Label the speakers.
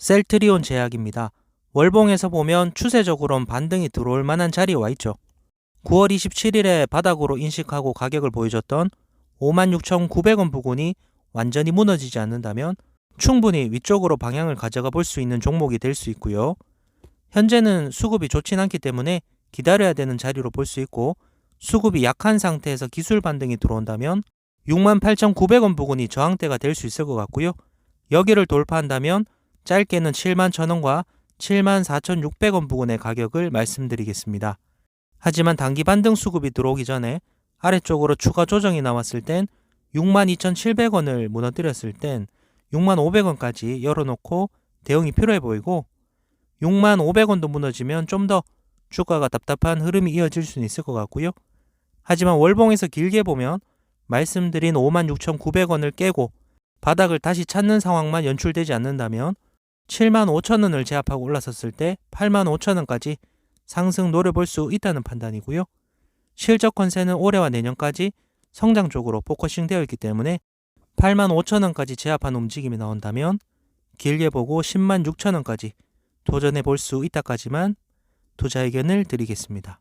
Speaker 1: 셀트리온 제약입니다. 월봉에서 보면 추세적으로는 반등이 들어올 만한 자리에 와 있죠. 9월 27일에 바닥으로 인식하고 가격을 보여줬던 56,900원 부근이 완전히 무너지지 않는다면 충분히 위쪽으로 방향을 가져가 볼 수 있는 종목이 될 수 있고요. 현재는 수급이 좋진 않기 때문에 기다려야 되는 자리로 볼 수 있고 수급이 약한 상태에서 기술 반등이 들어온다면 68,900원 부근이 저항대가 될 수 있을 것 같고요. 여기를 돌파한다면 짧게는 7만 1,000원과 7만 4,600원 부근의 가격을 말씀드리겠습니다. 하지만 단기 반등 수급이 들어오기 전에 아래쪽으로 추가 조정이 나왔을 땐 62,700원을 무너뜨렸을 땐 65,500원까지 열어놓고 대응이 필요해 보이고 65,500원도 무너지면 좀 더 주가가 답답한 흐름이 이어질 수는 있을 것 같고요. 하지만 월봉에서 길게 보면 말씀드린 56,900원을 깨고 바닥을 다시 찾는 상황만 연출되지 않는다면 75,000원을 제압하고 올라섰을 때 85,000원까지 상승 노려볼 수 있다는 판단이고요. 실적 컨센은 올해와 내년까지 성장 쪽으로 포커싱 되어 있기 때문에 85,000원까지 제압한 움직임이 나온다면 길게 보고 106,000원까지 도전해 볼 수 있다까지만 투자 의견을 드리겠습니다.